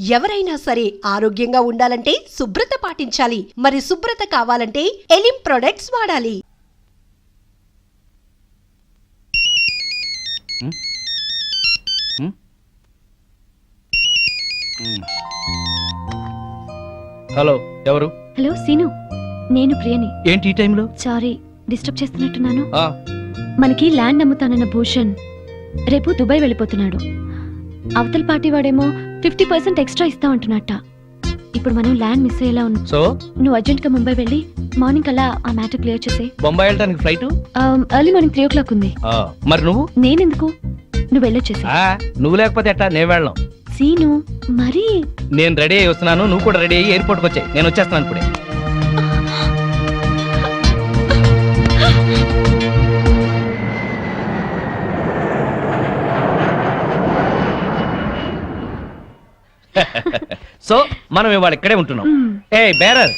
ఎవరైనా సరే ఆరోగ్యంగా ఉండాలంటే శుభ్రత పాటించాలి. మరి శుభ్రత కావాలంటే ఎలిం ప్రొడక్ట్స్ వాడాలి. హలో ఎవరు? హలో సీను. నేను ప్రియని. ఏంటి ఈ టైంలో? సారీ డిస్టర్బ్ చేస్తున్నట్టున్నాను. ఆ, మనకి ల్యాండ్ అమ్ముతానన్న భూషణ్ రేపు దుబాయ్ వెళ్ళిపోతున్నాడు. అవతల పార్టీ వాడేమో ఫిఫ్టీ పర్సెంట్ ఎక్స్ట్రా ఇస్తా అంటున్నట్ట ఇప్పుడు మనం ల్యాండ్ మిస్ అయ్యేలా ఉన్నాం సో? నువ్వు అర్జెంట్గా ముంబై వెళ్ళి మార్నింగ్ అలా ఆ మ్యాటర్ క్లియర్ చేసే. బొంబాయి వెళ్ళడానికి flight? Early morning three o'clock ఉంది. మరి నువ్వు? నేనెందుకు? నువ్వు వెళ్ళొచ్చేసి నువ్వు లేకపోతే ఎట్టా? నేను వెళ్ళను. సీను మరి? నేను రెడీ అయ్యి వస్తున్నాను. నువ్వు కూడా రెడీ అయ్యి ఎయిర్పోర్ట్కి వచ్చాయి. నేను వచ్చేస్తున్నాను ఇప్పుడే. మనం ఇవాళ ఇక్కడే ఉంటున్నాం. ఏ బేరర్.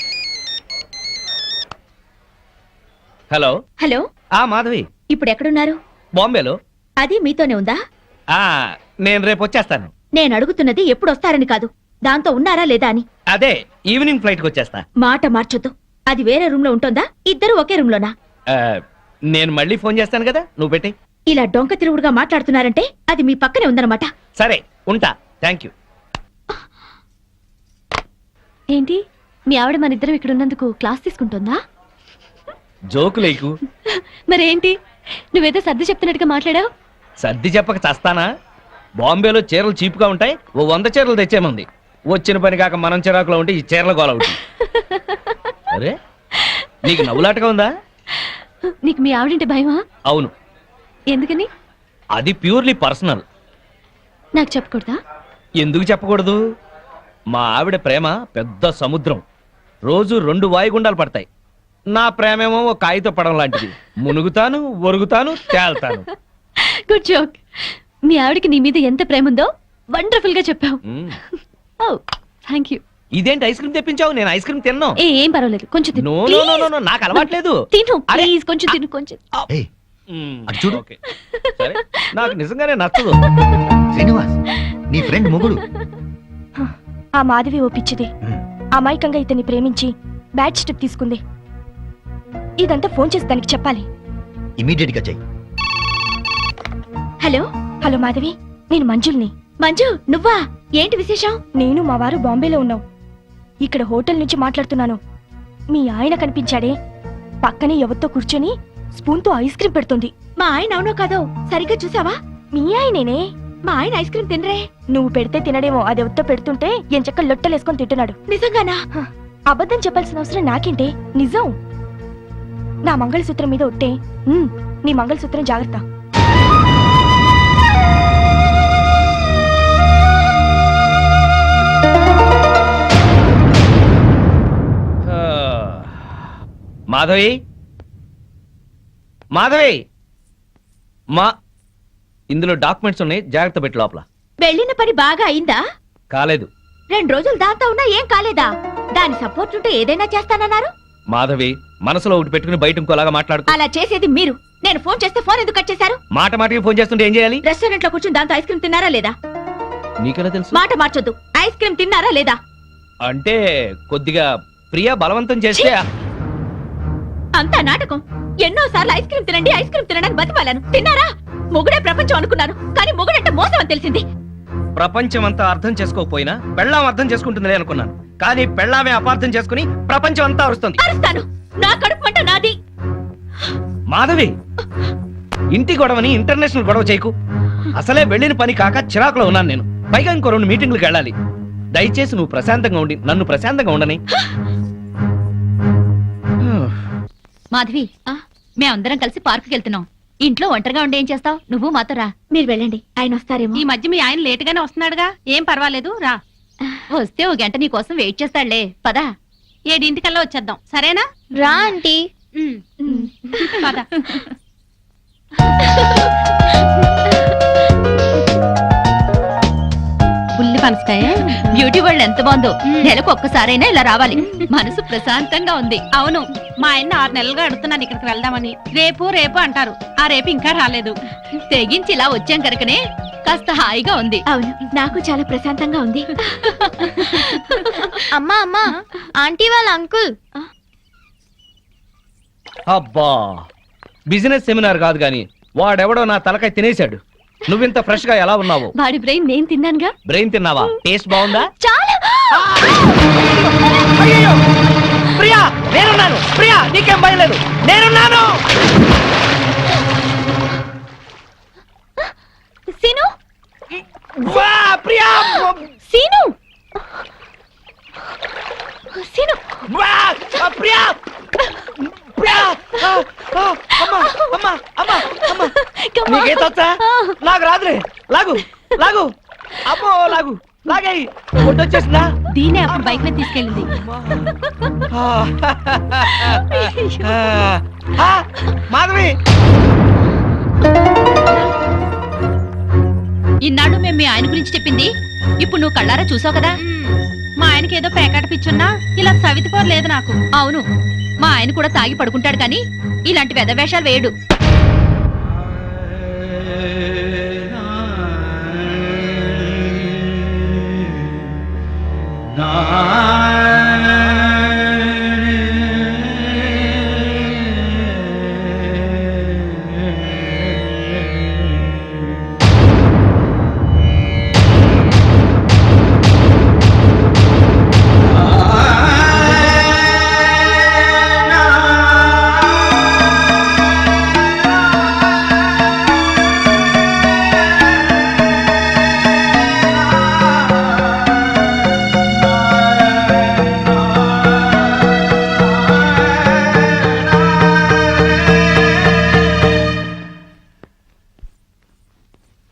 హలో. హలో. ఆ మాధవి. ఇప్పుడు ఎక్కడున్నారు బాంబేలో. అది మీతోనే ఉందా? ఆ నేను రేపు వచ్చేస్తాను. నేను అడుగుతున్నది ఎప్పుడు వస్తారని కాదు. దాంతో ఉన్నారా లేదా అని. అదే ఈవినింగ్ ఫ్లైట్కి వచ్చేస్తా. మాట మార్చొద్దు. అది వేరే రూమ్లో ఉంటుందా? ఇద్దరు ఒకే రూమ్ లోనా నేను మళ్ళీ ఫోన్ చేస్తాను కదా నువ్వు పెట్టి ఇలా డొంక తిరుగుడుగా మాట్లాడుతున్నారంటే అది మీ పక్కనే ఉందన్నమాట. సరే ఉంటా. Thank you. ఏంటి? మీ ఆవిడ మన ఇద్దరం ఇక్కడ ఉన్నందుకు క్లాస్ తీసుకుంటుందా? జోకు లేకు మరేంటి? నువ్వేదో సర్ది చెప్తున్నట్టుగా మాట్లాడావు? సర్ది చెప్పక చస్తానా? బాంబేలో చీరలు చీప్గా ఉంటాయి ఓ వంద చీరలు తెచ్చేమంది. వచ్చిన పని కాక మనం చిరాకులో ఉంటే ఈ చీరల గోల ఒకటి అరే నీకు నవ్వులాటగా ఉందా? నీకు మీ ఆవిడంటే భయమా? అవును. ఎందుకని? అది ప్యూర్లీ పర్సనల్. నాకు చెప్పకూడదా? ఎందుకు చెప్పకూడదు? మా ఆవిడ ప్రేమ పెద్ద సముద్రం. రోజు రెండు వాయుగుండాలు పడతాయి. నా ప్రేమేమో ఒక కాగిత పడం లాంటిది. మునుగుతాను ఒరుగుతాను తేల్తాను. గుడ్ జోక్ మీ ఆవిడకి నీ మీద ఎంత ప్రేమ ఉందో వండర్ఫుల్గా చెప్పావు. మ్మ్. ఓ థ్యాంక్ యూ ఇదేంటి ఐస్ క్రీమ్ తెప్పించావు? నేను ఐస్ క్రీమ్ తిన్నాను ఏ ఏం పర్వాలేదు. కొంచెం తిను. No no no no no నాకు అలవాట్లేదు. తిను అరే. ప్లీజ్ కొంచెం తిను కొంచెం. ఏయ్ మ్మ్. అటు చూడు. ఓకే. సరే నాకు నిజంగానే నచ్చదు. శ్రీనివాస్ నీ ఫ్రెండ్ మొగుడు. ఆ మాధవి ఓ పిచ్చిది. అమాయకంగా ఇతన్ని ప్రేమించి బ్యాడ్ స్టెప్ తీసుకుంది. ఇదంతా ఫోన్ చేసి దానికి చెప్పాలి. ఇమీడియట్గా చెయ్యి. హలో? హలో మాధవి నేను మంజుల్ని. మంజు నువ్వా? ఏంటి విశేషం? నేను మా వారు బాంబేలో ఉన్నాం. ఇక్కడ హోటల్ నుంచి మాట్లాడుతున్నాను. మీ ఆయన కనిపించాడే. పక్కనే ఎవరితో కూర్చొని స్పూన్తో ఐస్ క్రీమ్ పెడుతుంది. మా ఆయన అవునో కాదో? సరిగ్గా చూసావా? మీ ఆయనేనే? మా ఆయన ఐస్ క్రీమ్ తినరే. నువ్వు పెడితే తినడేమో అది ఎవరితో పెడుతుంటే ఎంచక్క లొట్టలేసుకొని తింటున్నాడు. నిజంగానా? అబద్ధం చెప్పాల్సిన అవసరం నాకేంటే? నిజం. నా మంగళసూత్రం మీద ఒట్టే. నీ మంగళసూత్రం జాగ్రత్త. మాధవి? మాధవి? మా ఇందులో డాక్యుమెంట్స్ ఉన్నాయి జాగ్రత్త పెట్టి లోపల. వెళ్ళిన పని బాగా అయిందా? కాలేదు. రెండు రోజులు దాంతో ఉన్నా ఏం కాలేదా? దాని సపోర్ట్ ఉంటే ఏదైనా చేస్తానన్నారు? మాధవి మనసులో ఒకటి పెట్టుకుని బయట ఇంకోలాగా మాట్లాడుతూ అలా చేసేది మీరు. నేను ఫోన్ చేస్తే ఫోన్ ఎందుకు కట్ చేశారు? మాట మాటకి ఫోన్ చేస్తుంటే ఏం చేయాలి? రెస్టారెంట్లో కూర్చుని దాంతో ఐస్ క్రీమ్ తిన్నారా లేదా? నీకెలా తెలుసు? మాట మార్చొద్దు. ఐస్ క్రీమ్ తిన్నారా లేదా? అంటే కొద్దిగా ప్రియ బలవంతం చేస్తే అంతా నాటకం. ఎన్నో సార్లు ఐస్ క్రీమ్ తినండి ఐస్ క్రీమ్ తినడానికి బతిమాలను. తిన్నారా? మొగుడే ప్రపంచం అనుకున్నాను కానీ మొగుడంటే మోసం అని తెలిసింది. ప్రపంచం అంతా అర్థం చేసుకోకపోయినా పెళ్ళాం అర్థం చేసుకుంటుందిలే అనుకున్నాను. కానీ పెళ్ళామే అపార్థం చేసుకుని ప్రపంచం అంతా అరుస్తుంది. అరుస్తాను. నా కడుపు మంట నాది. మాధవి! ఇంటి గొడవని ఇంటర్నేషనల్ గొడవ చేయకు. అసలే వెళ్ళిన పని కాక చిరాకులో ఉన్నాను నేను. పైగా ఇంకో రెండు మీటింగ్లకు వెళ్ళాలి. దయచేసి నువ్వు ప్రశాంతంగా ఉండి నన్ను ప్రశాంతంగా ఉండని. మాధవి? మేమందరం కలిసి పార్కుకి వెళ్తున్నాం. ఇంట్లో ఒంటరిగా ఉండి ఏం చేస్తావు? నువ్వు మాతో రా. మీరు వెళ్ళండి. ఆయన వస్తారేమో. ఈ మధ్య మీ ఆయన లేటుగానే వస్తున్నాడుగా. ఏం పర్వాలేదు రా. వస్తే ఓ గంట నీ కోసం వెయిట్ చేస్తాడులే. పదా. ఏడింటికల్లా వచ్చేద్దాం. సరేనా? రా ఆంటీ. ఉమ్. పద. పనసకాయ బ్యూటీ వరల్డ్ ఎంత బాగుందో. నెలకు ఒక్కసారైనా ఇలా రావాలి. మనసు ప్రశాంతంగా ఉంది. అవును. మా ఆయన ఆరు నెలలుగా అడుగుతున్నాను ఇక్కడికి వెళ్దామని. రేపు రేపు అంటారు. ఆ రేపు ఇంకా రాలేదు. తెగించి ఇలా వచ్చాం కనుకనే కాస్త హాయిగా ఉంది. అవును. నాకు చాలా ప్రశాంతంగా ఉంది. అమ్మా అమ్మా. ఆంటీ వాళ్ళ అంకుల్. అబ్బా. బిజినెస్ సెమినార్ కాదు గాని వాడెవడో నా తలకాయ తినేశాడు. నువ్వింత ఫ్రెష్గా ఎలా ఉన్నావు? వాడి బ్రెయిన్ నేను తిన్నానుగా. బ్రెయిన్ తిన్నావా? టేస్ట్ బాగుందా? చాలా అయ్యయ్యో! ప్రియా నేనున్నాను. ప్రియా నీకేం భయం లేదు. నేనున్నాను. సీను? వా, ప్రియా! సీను? సీను? వా, ప్రియా! నీకేతొచ్చా నాకు రాదులే లాగు లాగు అమ్మో లాగు. లాగేయి. ఒడ్డొచ్చేసిందా దీనే అప్పుడు బైక్ మీద తీసుకెళ్ళింది. మాధవి. ఇన్నాళ్ళు మేము మీ ఆయన గురించి చెప్పింది. ఇప్పుడు నువ్వు కళ్ళారా చూసావు కదా? మా ఆయనకి ఏదో పేకాట పిచ్చున్నా ఇలా సవితిపోరు లేదు నాకు. అవును. మా ఆయన కూడా తాగి పడుకుంటాడు కానీ ఇలాంటి పెద్ద వేషాలు వేయడు.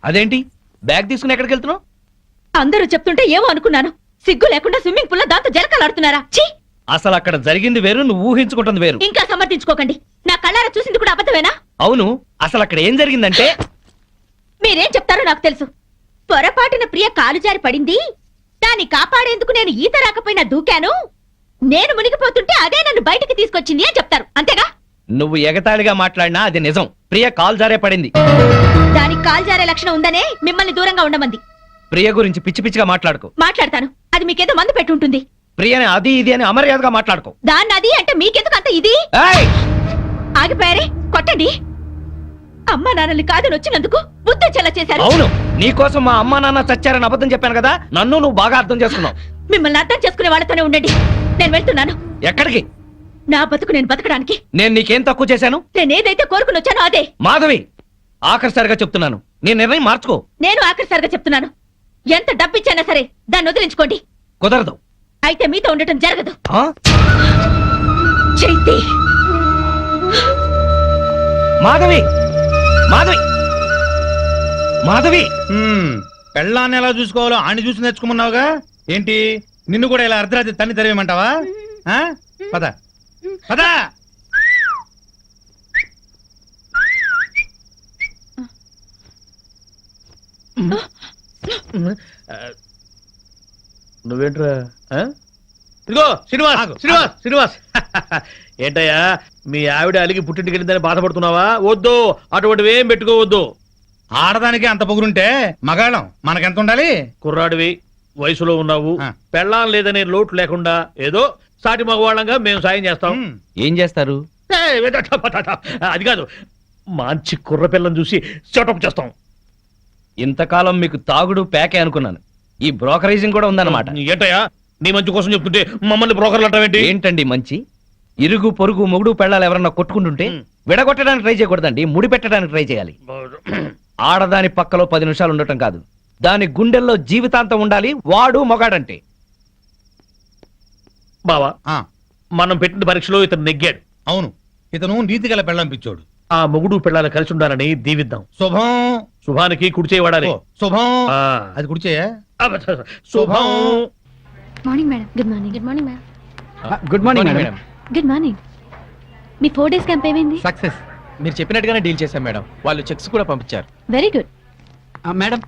అదేంటి? బ్యాగ్ తీసుకుని ఎక్కడికి వెళ్తున్నావు? అందరూ చెప్తుంటే ఏమో అనుకున్నాను. సిగ్గు లేకుండా స్విమ్మింగ్ పూల్లో దాంతో జలకలాడుతున్నారా? ఛీ! అసలు అక్కడ జరిగింది వేరు నువ్వు ఊహించుకుంటుంది వేరు. ఇంకా సమర్థించుకోకండి. నా కళ్ళారా చూసింది కూడా అబద్ధమేనా? అవును అసలు అక్కడ ఏం జరిగిందంటే? మీరేం చెప్తారో నాకు తెలుసు. పొరపాటున ప్రియ కాలు జారి పడింది. దాన్ని కాపాడేందుకు నేను ఈత రాకపోయినా దూకాను. నేను మునిగిపోతుంటే అదే నన్ను బయటికి తీసుకొచ్చింది అని చెప్తారు. అంతేగా? నువ్వు ఎగతాళిగా మాట్లాడినా అది నిజం. ప్రియ కాల్ జారే పడింది. దానికి కాలు జారే లక్షణం ఉందనే మిమ్మల్ని దూరంగా ఉండమంది. ప్రియ గురించి పిచ్చి పిచ్చిగా మాట్లాడుకో. మాట్లాడతాను. అది మీకేదో మందు పెట్టుంటుంది ప్రియని అది ఇది అని అమర్యాదగా మాట్లాడుకో. దాన్ని అది అంటే మీకెందుకు అంత ఇది! ఆగిపోయారే? కొట్టండి. అమ్మా నాన్నల్ని కాదని వచ్చినందుకు బుద్ధి చెల్ల చేశారు. అవును. నీకోసం మా అమ్మా నాన్న చచ్చారని అబద్ధం చెప్పాను కదా నన్ను నువ్వు బాగా అర్థం చేసుకున్నావు. మిమ్మల్ని అర్థం చేసుకునే వాళ్ళతోనే ఉండండి. నేను వెళ్తున్నాను. ఎక్కడికి? నా బతుకు నేను బతకడానికి. నేను నీకేం తక్కువ చేశాను? నేను ఏదైతే కోరుకుని వచ్చానో అదే. మాధవి ఆఖరిసారిగా చెప్తున్నాను. నీ నిర్ణయం మార్చుకో. నేను ఆఖరిసారిగా చెప్తున్నాను. ఎంత డబ్బిచ్చైనా సరే దాన్ని వదిలించుకోండి. కుదరదు. అయితే మీతో ఉండటం జరగదు. ఆ? చైతి. మాధవి మాధవి మాధవి. హ్మ్, పెళ్ళాన్ని ఎలా చూసుకోవాలో ఆని చూసి నేర్చుకోమన్నావుగా? ఏంటి? నిన్ను కూడా ఇలా అర్ధరాత్రి తన్ని తెరవేయమంటావా? ఆ? పద. పద. నువ్వేంట్రా ఇదిగో శ్రీనివాస్ శ్రీనివాస్ శ్రీనివాస్. ఏంటయ్యా మీ ఆవిడ అలిగి పుట్టింటికి వెళ్ళిందని బాధపడుతున్నావా? వద్దు అటువంటివి ఏం పెట్టుకోవద్దు. ఆడదానికి అంత పొగురుంటే మగాళ్ళం మనకెంత ఉండాలి? కుర్రాడివి వయసులో ఉన్నావు. పెళ్ళాం లేదనే లోటు లేకుండా ఏదో సాటి మగవాళ్ళంగా మేము సాయం చేస్తాం. ఏం చేస్తారు. అది కాదు మంచి కుర్ర పిల్లని చూసి సెటప్ చేస్తాం. ఇంతకాలం మీకు తాగుడు పేకే అనుకున్నాను. ఈ బ్రోకరేజింగ్ కూడా ఉందన్నమాట. ఏంటయ్యా? నీ మంచి కోసం చెప్తుంటే మమ్మల్ని బ్రోకర్లు అంటావేంటి ఏంటండి మంచి? ఇరుగు పొరుగు మొగుడు పెళ్ళాలు ఎవరన్నా కొట్టుకుంటుంటే. విడగొట్టడానికి ట్రై చేయకూడదండి ముడి పెట్టడానికి ట్రై చేయాలి. ఆడదాని పక్కలో పది నిమిషాలు ఉండటం కాదు. దాని గుండెల్లో జీవితాంతం ఉండాలి వాడు మొగాడంటే. బావా మనం పెట్టిన పరీక్షలో ఇతను నెగ్గాడు. అవును. ఇతను నీతి గల పెళ్ళంపించాడు ఆ మొగుడు పిల్లలు కలిసి ఉండాలని దీవిద్దాం. శుభం. శుభానికి కుడి చేయబడాలి ఓ, శుభం. ఆ. అది కుడిచేయా శుభం. Morning madam. Good morning good morning ma'am good morning madam good morning మీ ఫోర్ డేస్ క్యాంప్ ఏమైంది? సక్సెస్ మీరు చెప్పినట్టుగానే డీల్ చేశాం మేడం వాళ్ళు చెక్స్ కూడా పంపించారు. Very good madam?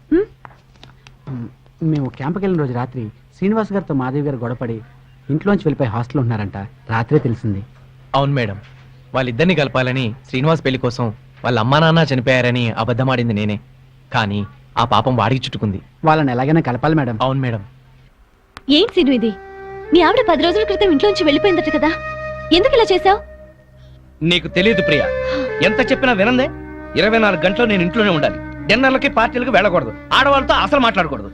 మేము క్యాంప్కి వెళ్ళిన రోజు రాత్రి శ్రీనివాస్ గారితో మాధవి గారు గొడవపడి ఇంట్లోంచి వెళ్ళిపోయి హాస్టల్ ఉంటున్నారంట. రాత్రే తెలిసింది. అవును మేడం. వాళ్ళిద్దరిని కలపాలని శ్రీనివాస్ పెళ్ళి కోసం వాళ్ళ అమ్మా నాన్న చనిపోయారని అబద్ధమాడింది నేనే. కానీ ఆ పాపం వాడికి చుట్టుకుంది. వాళ్ళని ఎలాగైనా కలపాలి మేడం. అవును మేడం. ఏం సీను ఇది? మీ ఆవిడ పది రోజుల క్రితం ఇంట్లోంచి వెళ్ళిపోయిందట కదా? ఎందుకు ఇలా చేసావు నీకు తెలియదు ప్రియా. ఎంత చెప్పినా వినందే. ఇరవై నాలుగు గంటలు నేను ఇంట్లోనే ఉండాలి. డిన్నర్లకి పార్టీలకి వెళ్ళకూడదు. ఆడవాళ్ళతో అసలు మాట్లాడకూడదు.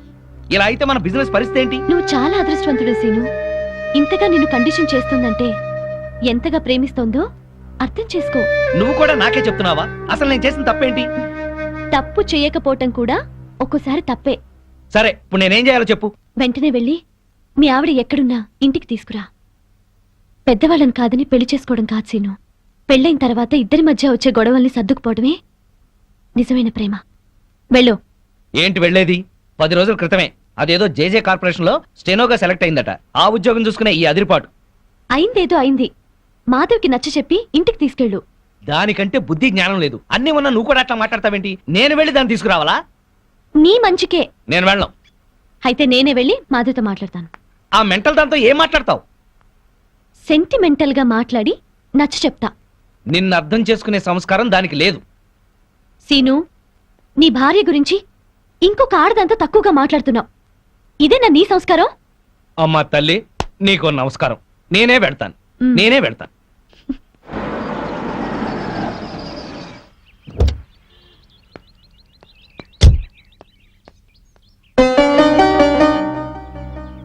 ఇలా అయితే మన బిజినెస్ పరిస్థితి ఏంటి? నువ్వు చాలా అదృష్టవంతుడు సీను. ఇంతగా నిన్ను కండిషన్ చేస్తుందంటే ఎంతగా ప్రేమిస్తోందో అర్థం చేసుకో. నువ్వు కూడా నాకే చెప్తున్నావా? అసలు నేను చేసిన తప్పేంటి? తప్పు చేయకపోవటం కూడా ఒక్కోసారి తప్పే. సరే ఇప్పుడు నేనేం చేయాలో చెప్పు. వెంటనే వెళ్ళి మీ ఆవిడ ఎక్కడున్నా ఇంటికి తీసుకురా. పెద్దవాళ్ళని కాదని పెళ్ళి చేసుకోవడం కాదు సీను. పెళ్ళైన తర్వాత ఇద్దరి మధ్య వచ్చే గొడవల్ని సర్దుకుపోవడమే నిజమైన ప్రేమ. వెళ్ళు. ఏంటి వెళ్ళేది? పది రోజుల క్రితమే. అదేదో జేజే కార్పొరేషన్లో స్టెనోగా సెలెక్ట్ అయిందట. ఆ ఉద్యోగం చూసుకునే ఈ అదిరిపాటు. అయిందేదో అయింది. మాధవ్కి నచ్చ చెప్పి ఇంటికి తీసుకెళ్ళు. దానికంటే బుద్ధి జ్ఞానం లేదు. అన్ని ఉన్నా నువ్వు కూడా అట్లా మాట్లాడతావేంటి? నేను వెళ్ళి దాన్ని తీసుకురావాలా? నీ మంచికే. నేను వెళ్ళను. అయితే నేనే వెళ్ళి మాధవ్తో మాట్లాడతాను. ఆ మెంటల్ దాంతో ఏం మాట్లాడతావు? సెంటిమెంటల్గా మాట్లాడి నచ్చ చెప్తా. నిన్ను అర్థం చేసుకునే సంస్కారం దానికి లేదు. సీను నీ భార్య గురించి ఇంకొక ఆడదంతా తక్కువగా మాట్లాడుతున్నావు. ఇదేనా నీ సంస్కారం? అమ్మా తల్లి నీకు నమస్కారం. నేనే పెడతాను. నేనే పెడతాను.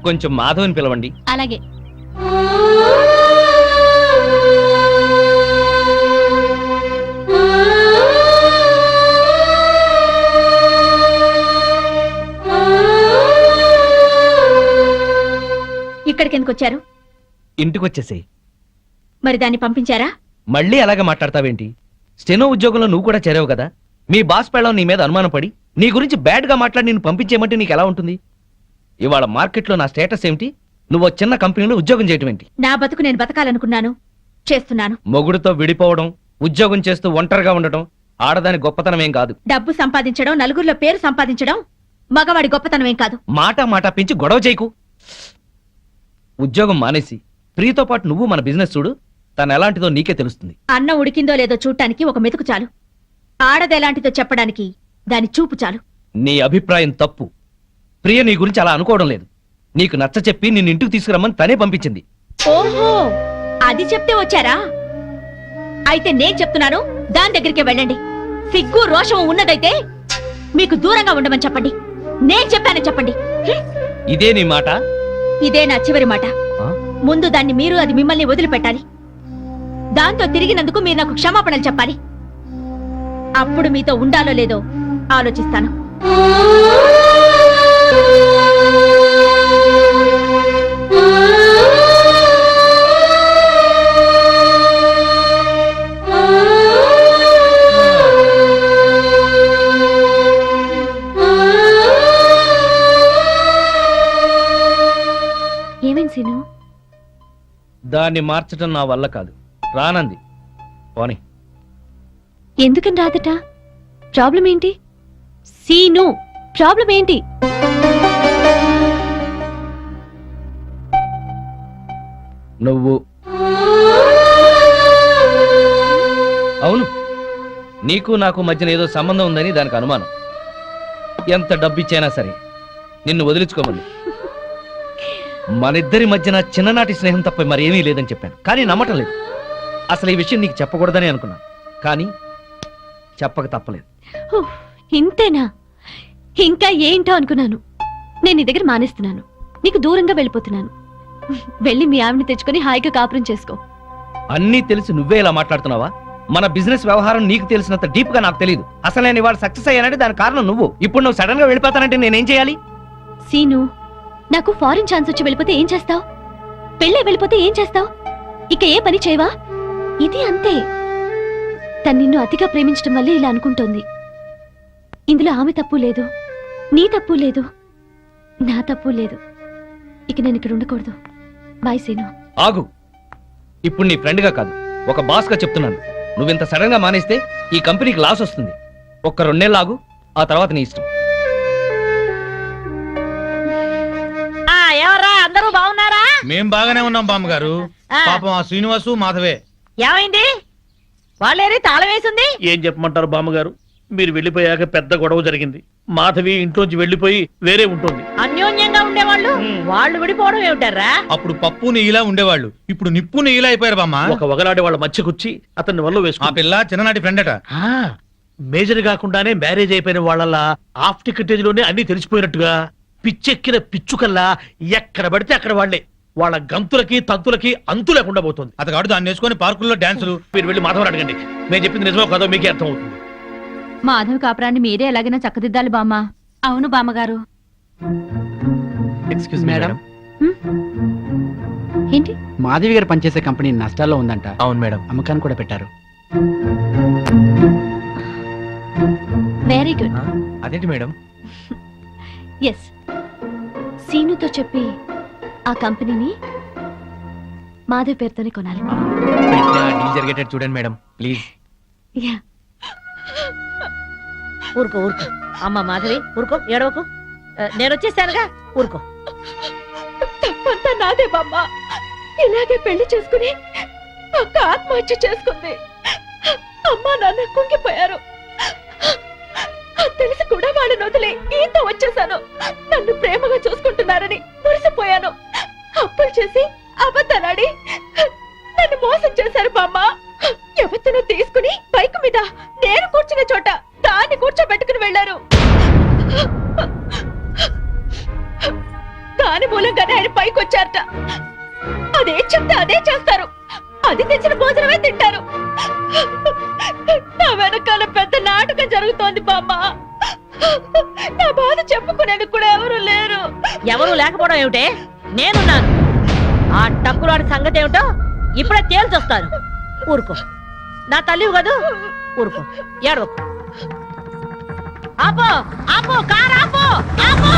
కొంచెం మాధవని పిలవండి. అలాగే. ఇక్కడికి ఎందుకు వచ్చారు ఇంటికి వచ్చేసేయ్ మరి దాన్ని పంపించారా? మళ్ళీ అలాగే మాట్లాడతావేంటి? స్టెనో ఉద్యోగంలో నువ్వు కూడా చేరావు కదా. మీ బాస్ పెళ్ళం నీ మీద అనుమానం పడి నీ గురించి బ్యాడ్గా మాట్లాడి నేను పంపించేయమంటే నీకు ఎలా ఉంటుంది? ఇవాళ మార్కెట్లో నా స్టేటస్ ఏమిటి? నువ్వు ఓ చిన్న కంపెనీలో ఉద్యోగం చేయటం ఏంటి నా బతుకు నేను బతకాలనుకున్నాను. చేస్తున్నాను. మొగుడుతో విడిపోవడం ఉద్యోగం చేస్తూ ఒంటరిగా ఉండటం ఆడదాని గొప్పతనం ఏం కాదు. డబ్బు సంపాదించడం నలుగురిలో పేరు సంపాదించడం మగవాడి గొప్పతనమేం కాదు. మాట మాట పెంచి గొడవ చేయకు. ఉద్యోగం మానేసి ప్రియతో పాటు నువ్వు మన బిజినెస్ చూడు తను ఎలాంటిదో నీకే తెలుస్తుంది. అన్నం ఉడికిందో లేదో చూడటానికి ఒక మెతుకు చాలు. ఆడదెలాంటిదో చెప్పడానికి దాని చూపు చాలు. నీ అభిప్రాయం తప్పు. ప్రియ నీ గురించి అలా అనుకోవడం లేదు. నీకు నచ్చ చెప్పి నిన్ను ఇంటికి తీసుకురమ్మని తనే పంపించింది. ఓహో అది చెప్తే వచ్చారా? అయితే నేను చెప్తున్నాను దాని దగ్గరికి వెళ్ళండి. సిగ్గు రోషం ఉన్నదైతే మీకు దూరంగా ఉండమని చెప్పండి. నేను చెప్పానని చెప్పండి. ఇదే నీ మాట? ఇదే నా చివరి మాట? ముందు దాన్ని మీరు అది మిమ్మల్ని వదిలిపెట్టాలి. దాంతో తిరిగినందుకు మీరు నాకు క్షమాపణలు చెప్పాలి. అప్పుడు మీతో ఉండాలో లేదో ఆలోచిస్తాను. దాన్ని మార్చడం నా వల్ల కాదు. రానంది. పోనీ. ఎందుకని రాదట? ప్రాబ్లం ఏంటి? సీను ప్రాబ్లం ఏంటి? నువ్వు. అవును. నీకు నాకు మధ్యన ఏదో సంబంధం ఉందని దానికి అనుమానం. ఎంత డబ్బిచ్చైనా సరే నిన్ను వదిలించుకోమని. మనిద్దరి మధ్యన చిన్ననాటి స్నేహం తప్ప మరేమీ లేదని చెప్పాను. కానీ నమ్మటం లేదు. అసలు ఈ విషయం నీకు చెప్పకూడదని అనుకున్నాను. కానీ చెప్పక తప్పలేదు. ఇంతేనా? ఇంకా ఏంటో అనుకున్నాను. నేను నీ దగ్గర మానేస్తున్నాను. నీకు దూరంగా వెళ్ళిపోతున్నాను. వెళ్ళి మీ ఆవిడని తెచ్చుకొని హాయిగా కాపురం చేసుకో. అన్నీ తెలిసి నువ్వే ఇలా మాట్లాడుతున్నావా? మన బిజినెస్ వ్యవహారం నీకు తెలిసినంత డీప్గా నాకు తెలియదు అసలు నేను ఇవాళ సక్సెస్ అయ్యానంటే దాని కారణం నువ్వు. ఇప్పుడు నువ్వు సడన్గా వెళ్ళిపోతానంటే నేనేం చేయాలి? సీను నాకు ఫారిన్ ఛాన్స్ వచ్చి వెళ్ళిపోతే ఏం చేస్తావు? పెళ్ళే వెళ్ళిపోతే ఏం చేస్తావు? ఇక ఏ పని చేయవా? ఇది అంతే. తను నిన్ను అతిగా ప్రేమించడం వల్లే ఇలా అనుకుంటోంది. ఇందులో ఆమె తప్పు లేదు నీ తప్పు లేదు నా తప్పు లేదు. ఇక నేను ఇక్కడ ఉండకూడదు. బాయ్ సీను. ఆగు. ఇప్పుడు నీ ఫ్రెండ్గా కాదు ఒక బాస్గా చెప్తున్నాను. నువ్వింత సడన్గా మానేస్తే ఈ కంపెనీకి లాస్ వస్తుంది. ఒక్క రెండేళ్ళు ఆగు ఆ తర్వాత నీ ఇష్టం. మేం బాగానే ఉన్నాం బామ్మగారు. ఆ. పాపం ఆ శ్రీనివాసు మాధవే. ఏమైంది? వాళ్ళేరి తాళం వేసింది? ఏం చెప్పమంటారు బామ్మగారు? మీరు వెళ్ళిపోయాక పెద్ద గొడవ జరిగింది. మాధవి ఇంట్లోంచి వెళ్ళిపోయి వేరే ఉంటుంది. అన్యోన్యంగా ఉండేవాళ్ళు? వాళ్ళు విడిపోవడం ఏమిటారా అప్పుడు పప్పు నెయ్యిలా ఉండేవాళ్ళు. ఇప్పుడు నిప్పు నెయ్యిలా అయిపోయారు బామ్మ. ఒక వగలాడే వాళ్ళ మధ్యకొచ్చి అతన్ని వల్ల ఆ వేసుకుంది. పిల్ల చిన్ననాటి ఫ్రెండ్ అట. ఆ, మేజర్ కాకుండానే మ్యారేజ్ అయిపోయిన వాళ్ళలా హాఫ్ టికెటేజ్లోనే అన్ని తెలిసిపోయినట్టుగా పిచ్చెక్కిన పిచ్చుకల్లా ఎక్కడ పడితే అక్కడ వాళ్ళే. వాళ్ళ గంతులకి తంతులకి అంతు లేకుండా పోతుంది. అతగాడు దాన్ని వేసుకొని పార్కుల్లో డాన్సులు. మీరు వెళ్ళి మాధవని అడగండి. నేను చెప్పింది నిజమో కాదో మీకే అర్థం అవుతుంది మాధవి కాపురాన్ని మీరే ఎలాగైనా చక్కదిద్దాలి బామ్మ. అవును బామ్మగారు. ఎక్స్క్యూజ్ మేడం ఏంటి? మాధవి గారు పనిచేసే కంపెనీ నష్టాల్లో ఉందంట. అవును మేడం. అమ్మకాన్ని కూడా పెట్టారు. వెరీ గుడ్ అదేంటి మేడం? ఎస్ సీనుతో చెప్పి ఆ కంపెనీని మాధవ్ పేరుతోనే కొనాలి. డీల్ జరిగేటట్టు చూడండి మేడం ప్లీజ్. యా. ఊరుకో ఊరుకో. అమ్మ మాధవి ఊరుకో ఏడవకు. ఆ, నేను వచ్చేసానుగా ఊరుకో. తప్పంతా నాదే బామ్మ. ఇలాగే పెళ్ళి చేసుకుని అక్క ఆత్మహత్య చేసుకుంది. అమ్మా నాన్న కుంగిపోయారు. తెలిసి కూడా వాళ్ళని వదిలి. ఈత వచ్చేసాను. నన్ను ప్రేమగా చూసుకుంటున్నారని మురిసిపోయాను. అప్పులు చేసి అబద్ధాలాడి నన్ను మోసం చేశారు బామ్మ. ఎవరినో తీసుకుని బైక్ మీద నేను కూర్చున్న చోట దాన్ని కూర్చోబెట్టుకుని వెళ్ళారు దాని మూలంగానే ఆయన పైకి వచ్చారట అదే చెప్తే అదే చేస్తారు. అది తెచ్చిన భోజనమే తింటారు. నా వెనకాల పెద్ద నాటకం జరుగుతోంది బామ్మ. నా బాధ చెప్పుకునేందుకు కూడా ఎవరు లేరు. ఎవరు లేకపోవడం ఏమిటే? నేనున్నాను. ఆ టక్కులాడి సంగతి ఏమిటో ఇప్పుడే తేల్చొస్తాను ఊరుకో. నా తల్లివి కదూ ఊరుకో. ఏడవకు. ఆపో ఆపో కార్ ఆపో ఆపో.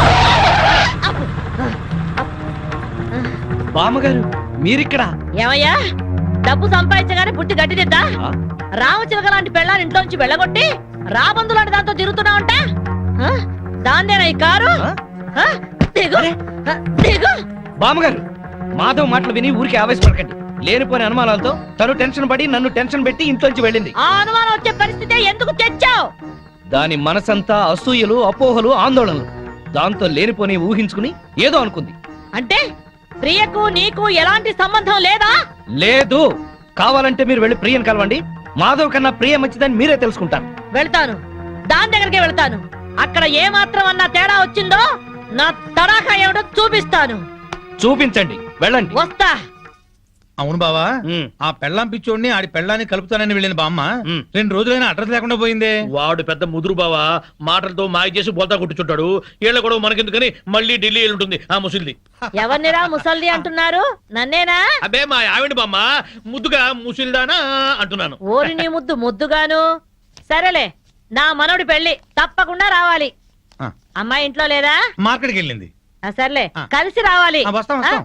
ఆపు. బామ్మగారు మీరిక్కడ? ఏమయ్యా? డబ్బు సంపాదించగానే పుట్టి గట్టి తిద్దా? ఆ? రామచిలక లాంటి పెళ్ళాన్ని ఇంట్లోంచి వెళ్ళగొట్టి రాబందు లాంటి దాంతో తిరుగుతున్నావంట ఆ? దాందేనా ఈ కారు? దిగు. దిగు. బామ్మగారు మాధవ్ మాటలు విని ఊరికి ఆవేశపడకండి. లేనిపోయిన అనుమానాలతో తను టెన్షన్ పడి నన్ను టెన్షన్ పెట్టి ఇంట్లోంచి వెళ్ళింది. ఆ అనుమానం వచ్చే పరిస్థితి ఎందుకు తెచ్చావు? దాని మనసంతా అసూయలు అపోహలు ఆందోళనలు. దాంతో లేనిపోని ఊహించుకుని ఏదో అనుకుంది. అంటే ప్రియకు నీకు ఎలాంటి సంబంధం లేదా? లేదు. కావాలంటే మీరు వెళ్ళి ప్రియని కలవండి. మాధవ్ కన్నా ప్రియ మంచిదని మీరే తెలుసుకుంటారు. వెళ్తాను. దాని దగ్గరికి వెళ్తాను. అక్కడ ఏ మాత్రం అన్నా తేడా వచ్చిందో నా తడాఖా ఏమిటో చూపిస్తాను. చూపించండి. వెళ్ళండి. వస్తా. అవును బావా. ఆ పెళ్ళాం పిచ్చోడిని ఆడి పెళ్ళాన్ని కలుపుతానని వెళ్ళిన బామ్మ. రెండు రోజులైనా అడ్రస్ లేకుండా పోయిందే. వాడు పెద్ద ముదురు బావా. మాటలతో మాయ చేసి బోల్తా కొట్టుచుంటాడు. ఏళ్ళ గొడవ మనకెందుకని మళ్ళీ ఢిల్లీ వెళ్ళి ఉంటుంది ఆ ముసిల్ది. ఎవరినిరా ముసల్ది అంటున్నారు? నన్నేనా? అబే మా ఆవిడ బామ్మ ముద్దుగా ముసిల్దానా అంటున్నాను. ఓరి నీ ముద్దు ముద్దుగాను. సరేలే నా మనవడి పెళ్ళి తప్పకుండా రావాలి. ఆ. అమ్మాయి ఇంట్లో లేదా? మార్కెట్కి వెళ్ళింది. ఆ, సర్లే. కలిసి రావాలి.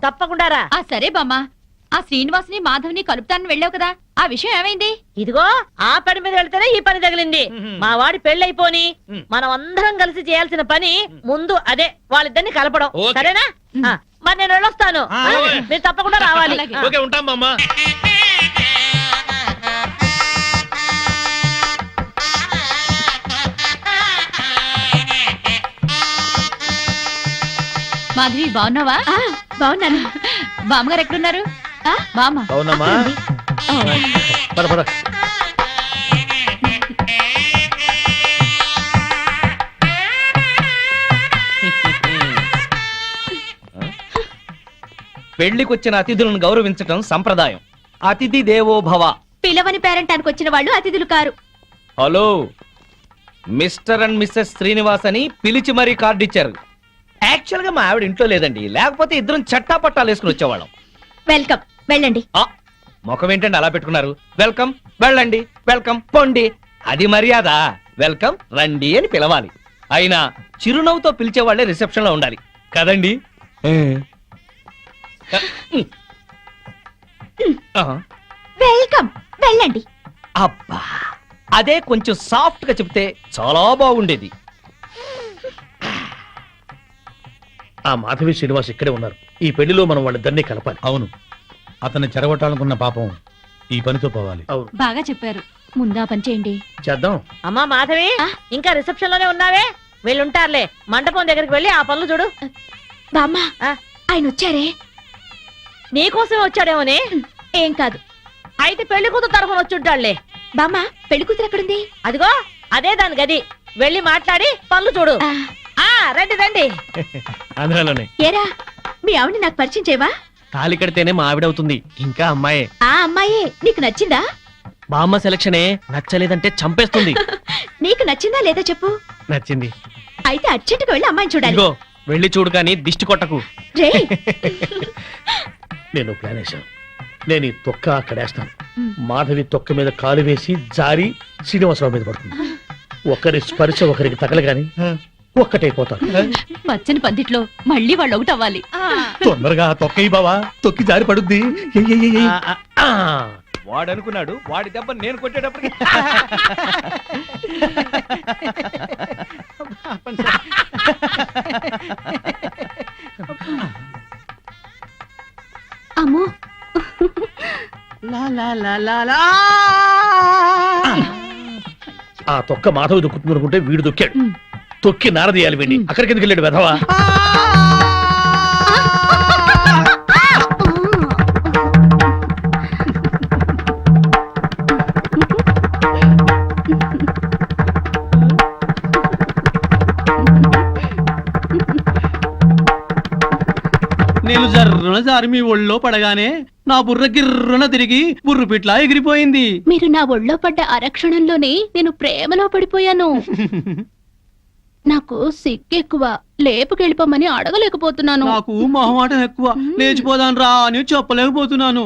తప్పకుండా రా. ఆ సరే బామ్మ. ఆ శ్రీనివాసుని మాధవ్ని కలుపుతానని వెళ్ళావు కదా. ఆ విషయం ఏమైంది? ఇదిగో ఆ పని మీద వెళ్తేనే ఈ పని తగిలింది. మ్మ్. మా వాడి పెళ్ళైపోని. మ్మ్. మనం అందరం కలిసి చేయాల్సిన పని ముందు అదే వాళ్ళిద్దరిని కలపడం. ఓకే. సరేనా? ఆ, మరి నేను వెళ్ళొస్తాను. ఆ, ఆ, ఓకే. మీరు తప్పకుండా రావాలి. అలాగే. ఆ. ఓకే ఉంటాం బామ్మ. మాధవి బాగున్నావా? బాగున్నాను. బామ్మగారు ఎక్కడున్నారు? అవునమ్మా. పద పద. పెళ్ళికొచ్చిన అతిథులను గౌరవించటం సంప్రదాయం. అతిథి దేవో భవ పిలవని పేరెంటానికి వచ్చిన వాళ్ళు అతిథులు car. Hello. Mr and Mrs Srinivas అని పిలిచి మరీ కార్డు ఇచ్చారు యాక్చువల్గా మా ఆవిడ ఇంట్లో లేదండి. లేకపోతే ఇద్దరం చట్టా పట్టాలు వేసుకుని వచ్చేవాళ్ళం. వెల్కమ్. వెళ్ళండి. ఆ, ముఖం ఏంటండి అలా పెట్టుకున్నారు? వెల్కమ్ వెళ్ళండి వెల్కమ్ పొండి. అది మర్యాద. వెల్కమ్ రండి అని పిలవాలి. అయినా చిరునవ్వుతో పిలిచే వాళ్ళే రిసెప్షన్లో ఉండాలి. కదండి? వెల్కమ్. వెళ్ళండి. అబ్బా అదే కొంచెం సాఫ్ట్గా చెప్తే చాలా బాగుండేది. ఆ మాధవి శ్రీనివాస్ ఇక్కడే ఉన్నారు. ఈ పెళ్ళిలో మనం వాళ్ళిద్దరినీ కలపాలి. అవును. అతన్ని చెరగొట్టాలనుకున్న పాపం ఈ పనితో పోవాలి. అవును. బాగా చెప్పారు. ముందా పని చేయండి. చేద్దాం. అమ్మా మాధవి ఇంకా రిసెప్షన్లోనే ఉన్నావే? వీళ్ళుంటారులే. మండపం దగ్గరికి వెళ్ళి ఆ పనులు చూడు. బామ్మ ఆ. ఆయన వచ్చారే? నీకోసం వచ్చాడేమోనే? ఏం కాదు. అయితే పెళ్ళి కూతురు తరఫున వచ్చుంటాడులే బామ్మ పెళ్ళి కూతురు ఎక్కడుంది? అదిగో అదే దాని గది. వెళ్ళి మాట్లాడి పనులు చూడు. ఆ, ఆ రండి రండి. ఆంధ్రాలోనే ఏరా మీ ఆవిడ నాకు పరిచయం చేయవా? తాలి కడితేనే మా ఆవిడ అవుతుంది. ఇంకా అమ్మాయే. ఆ అమ్మాయే నీకు నచ్చిందా? బామ్మ సెలక్షనే నచ్చలేదంటే చంపేస్తుంది. నీకు నచ్చిందా లేదా చెప్పు? నచ్చింది. అయితే అర్జెంటుగా వెళ్ళి అమ్మాయిని చూడాలి. ఇదిగో వెళ్ళి చూడు కానీ దిష్టి కొట్టకు. రే నేను ప్లాన్ వేశాను. నేను ఈ తొక్క అక్కడేస్తాను. మాధవి తొక్క మీద కాలు వేసి జారి శ్రీనివాసరావు మీద పడుతుంది. ఒకరి స్పర్శ ఒకరికి తగలగాని ఒక్కటైపోతారు. పచ్చని పందిట్లో మళ్ళీ వాళ్ళు ఒకటి అవ్వాలి. తొందరగా తొక్కయి బావా తొక్కి జారి పడుద్ది. వాడు అనుకున్నాడు వాడి దెబ్బ నేను కొట్టేటప్పటికి. అమ్మో. ఆ. తొక్క మాధవి దొక్కుతుంది అనుకుంటే వీడు దొక్కాడు. తొక్కి నారదీయాలి వీడిని. అక్కడికి ఎందుకు వెళ్ళాడు వెధవా? నేను జర్రున జారి మీ ఒళ్ళో పడగానే నా బుర్ర గిర్రున తిరిగి బుర్రు పిట్లా ఎగిరిపోయింది. మీరు నా ఒళ్ళో పడ్డ అరక్షణంలోనే నేను ప్రేమలో పడిపోయాను. నాకు సిగ్గెక్కువ లేపుకెళ్ళిపోమని అడగలేకపోతున్నాను. నాకు మొహమాటం ఎక్కువ లేచిపోదాను రా అని చెప్పలేకపోతున్నాను.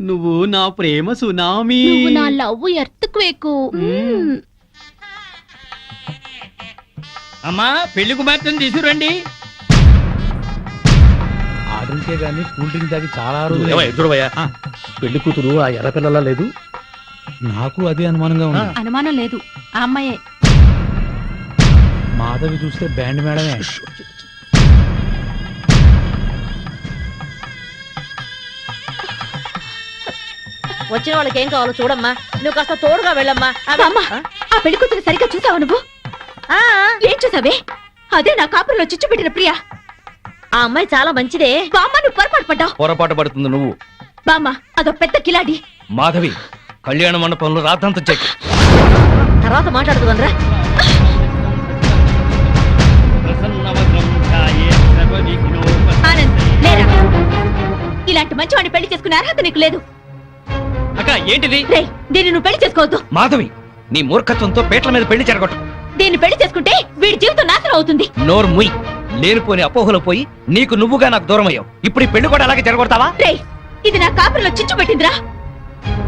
నువ్వు నా ప్రేమ సునామీ. నువ్వు నా లవ్ ఎర్త్క్వేకు. మ్మ్. అమ్మా పెళ్ళి కుమార్తెను తీసుకురండి. ఆ డ్రింకే గానీ కూల్ డ్రింక్ తాగి చాలా రోజులు. పెళ్ళి కూతురు ఆ ఎర్ర పిల్లలా లేదు. నాకు అదే అనుమానంగా ఉంది. అనుమానం లేదు. ఆ అమ్మాయే. మాధవి చూస్తే బ్యాండ్ మేడమే. వచ్చిన వాళ్ళకి ఏం కావాలో చూడమ్మా. నువ్వు కాస్త తోడుగా వెళ్ళమ్మా. ఆ, బామ్మ, ఆ? పెళ్ళి కూతురు సరిగ్గా చూసావా నువ్వు? ఆ, ఏం చూసావే? అదే నా కాపురంలో చిచ్చు పెట్టిన ప్రియా. ఆ అమ్మాయి చాలా మంచిదే. బామ్మ నువ్వు పొరపాటు పడ్డావు. పొరపాటు పడుతుంది నువ్వు. బామ్మ అదో పెద్ద కిలాడి. మాధవి కళ్యాణ మండపంలో రాద్ధాంతం చెక్ తర్వాత మాట్లాడుతుందరా ఇలాంటి మంచివాడిని పెళ్ళి చేసుకునే అర్హత నీకు లేదు. అక్క ఏంటిది? దీన్ని నువ్వు పెళ్ళి చేసుకోవద్దు. మాధవి నీ మూర్ఖత్వంతో పేట్ల మీద పెళ్ళి చెరగొట్టు దీన్ని పెళ్ళి చేసుకుంటే వీడి జీవితం నాశనం అవుతుంది. నోరు ముయ్ లేనిపోని అపోహలో పోయి నీకు నువ్వుగా నాకు దూరం అయ్యావు ఇప్పుడు ఈ పెళ్ళి కూడా అలాగే చెరగొడతావా రే ఇది నా కాపురంలో చిచ్చు పెట్టిందిరా.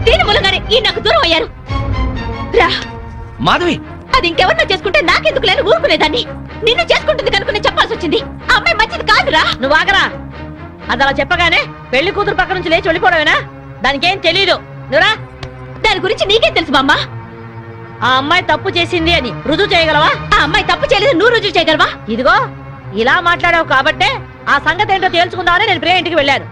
దీని మూలంగానే ఈ నాకు దూరం అయ్యారు. రా. మాధవి! అది ఇంకెవరినో చేసుకుంటే నాకెందుకు లేని ఊరుకునేదాన్ని? నిన్ను చేసుకుంటుంది కనుక నేను చెప్పాల్సి వచ్చింది. ఆ అమ్మాయి మంచిది కాదురా నువ్వు ఆగరా. అది అలా చెప్పగానే పెళ్ళి కూతురు పక్క నుంచి లేచి వెళ్ళిపోవడమేనా? దానికేం తెలీదు. నువ్వురా దాని గురించి నీకేం తెలుసు బామ్మ ఆ అమ్మాయి తప్పు చేసింది అని రుజువు చేయగలవా? ఆ అమ్మాయి తప్పు చేయలేదు నువ్వు రుజువు చేయగలవా? ఇదిగో ఇలా మాట్లాడావు కాబట్టే ఆ సంగతి ఏంటో తేల్చుకుందామని నేను ప్రియా ఇంటికి వెళ్ళాను.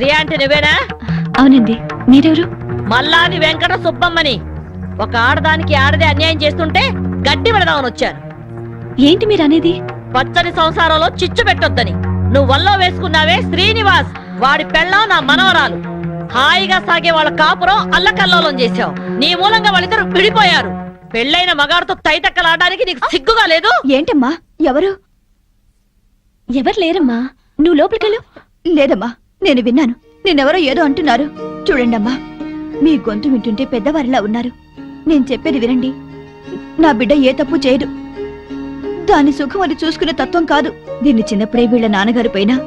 ప్రియా అంటే నువ్వేనా? అవునండి. మీరెవరు? మల్లాది వెంకట సుబ్బమ్మని. ఒక ఆడదానికి ఆడదే అన్యాయం చేస్తుంటే గట్టి పెడదామని వచ్చాను. ఏంటి మీరు అనేది పచ్చని సంసారంలో చిచ్చు పెట్టొద్దని. నువ్వు వల్లో వేసుకున్నావే శ్రీనివాస్. వాడి పెళ్ళం నా మనవరాలు. హాయిగా సాగే వాళ్ళ కాపురం అల్లకల్లోలం చేశావు. నీ మూలంగా వాళ్ళిద్దరు విడిపోయారు. పెళ్ళైన మగాడితో తైతక్కలాడడానికి నీకు సిగ్గుగా లేదు? ఏంటమ్మా? ఎవరు? ఎవరు లేరమ్మా? నువ్వు లోపలికెళ్ళు. లేదమ్మా. నేను విన్నాను. నేనెవరో ఏదో అంటున్నారు. చూడండమ్మా మీ గొంతు వింటుంటే పెద్దవారిలా ఉన్నారు. నేను చెప్పేది వినండి. నా బిడ్డ ఏ తప్పు చేయదు. దాని సుఖం అది చూసుకునే తత్వం కాదు. దీన్ని చిన్నప్పుడే వీళ్ళ నాన్నగారు పైన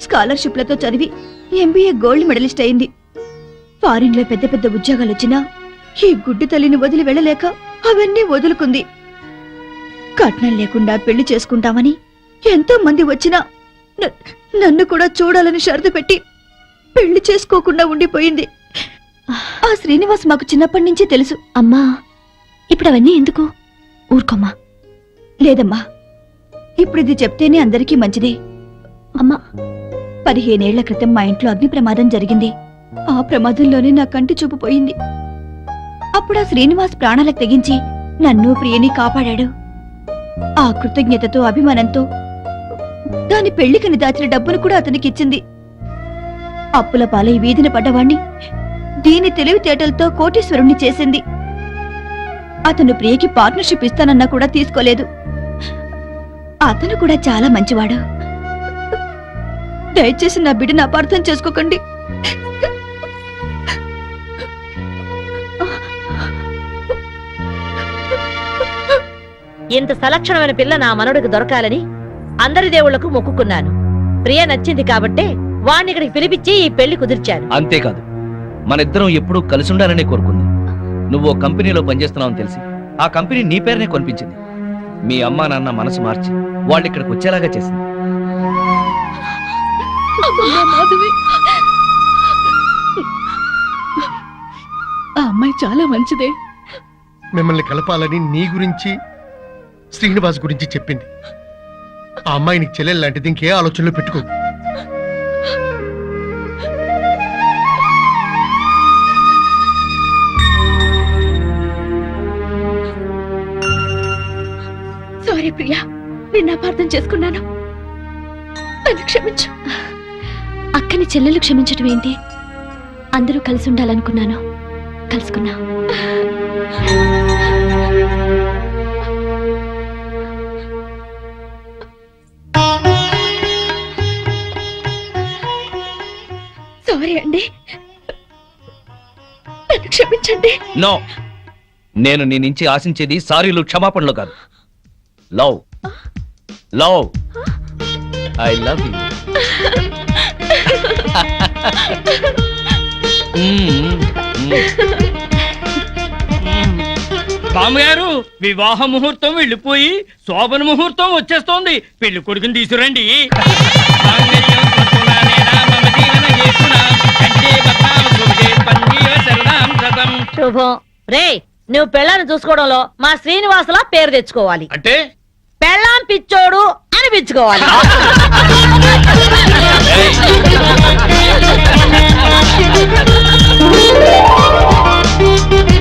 స్కాలర్షిప్లతో చదివి ఎంబీఏ గోల్డ్ మెడలిస్ట్ అయింది. ఫారిన్లో పెద్ద పెద్ద ఉద్యోగాలు వచ్చినా ఈ గుడ్డి తల్లిని వదిలి వెళ్ళలేక అవన్నీ వదులుకుంది. కట్నం లేకుండా పెళ్ళి చేసుకుంటామని ఎంతో మంది వచ్చినా నన్ను కూడా చూడాలని షరతు పెట్టి పెళ్ళి చేసుకోకుండా ఉండిపోయింది. ఆ శ్రీనివాస్ మాకు చిన్నప్పటి నుంచే తెలుసు. అమ్మా ఇప్పుడు అవన్నీ ఎందుకు? ఊరుకోమ్మా. లేదమ్మా ఇప్పుడు ఇది చెప్తేనే అందరికీ మంచిది. అమ్మా. పదిహేనేళ్ళ క్రితం మా ఇంట్లో అగ్ని ప్రమాదం జరిగింది. ఆ ప్రమాదంలోనే నా కంటి చూపు పోయింది. అప్పుడు ఆ శ్రీనివాస్ ప్రాణాలకు తెగించి నన్ను ప్రియని కాపాడాడు. ఆ కృతజ్ఞతతో అభిమానంతో దాని పెళ్ళికని దాచిన డబ్బును కూడా అతనికి ఇచ్చింది అప్పుల పాలై వీధిన పడ్డవాణ్ణి దీని తెలివితేటలతో కోటీశ్వరుణ్ణి చేసింది. అతను ప్రియకి పార్ట్నర్షిప్ ఇస్తానన్నా కూడా తీసుకోలేదు. అతను కూడా చాలా మంచివాడు. దయచేసి నా బిడ్డను అపార్థం చేసుకోకండి. ఇంత సలక్షణమైన పిల్ల నా మనవడికి దొరకాలని అందరి దేవుళ్ళకు మొక్కుకున్నాను. ప్రియ నచ్చింది కాబట్టే వాణ్ణి ఇక్కడికి పిలిపించి ఈ పెళ్ళి కుదిర్చాను అంతేకాదు మన ఇద్దరం ఎప్పుడూ కలిసి ఉండాలనే కోరుకుంది. నువ్వు ఓ కంపెనీలో పనిచేస్తున్నావని తెలిసి ఆ కంపెనీ నీ పేరునే కొనిపించింది. మీ అమ్మా నాన్న మనసు మార్చి వాళ్ళు ఇక్కడికి వచ్చేలాగా చేసింది. మాధవి. ఆ అమ్మాయి చాలా మంచిదే. మిమ్మల్ని కలపాలని నీ గురించి శ్రీనివాస్ గురించి చెప్పింది. ఆ అమ్మాయి నీకు చెల్లెలు లాంటిది ఇంకే ఆలోచనలో పెట్టుకో. సారీ ప్రియా. నిన్ను అపార్థం చేసుకున్నాను. నన్ను క్షమించు. అక్కని చెల్లెలు క్షమించటం ఏంటి? అందరూ కలిసి ఉండాలనుకున్నాను. కలుసుకున్నా. సారీ అండి. నన్ను క్షమించండి. నో. నేను నీ నుంచి ఆశించేది సారీలు క్షమాపణలు కాదు. Love. Love. I love you. బామ్మగారు వివాహ ముహూర్తం వెళ్ళిపోయి శోభన ముహూర్తం వచ్చేస్తోంది. పెళ్ళి కొడుకుని తీసుకురండి. రే నువ్వు పెళ్ళాన్ని చూసుకోవడంలో మా శ్రీనివాసలా పేరు తెచ్చుకోవాలి. అంటే? పెళ్ళాం పిచ్చోడు అని పిచ్చుకోవాలి.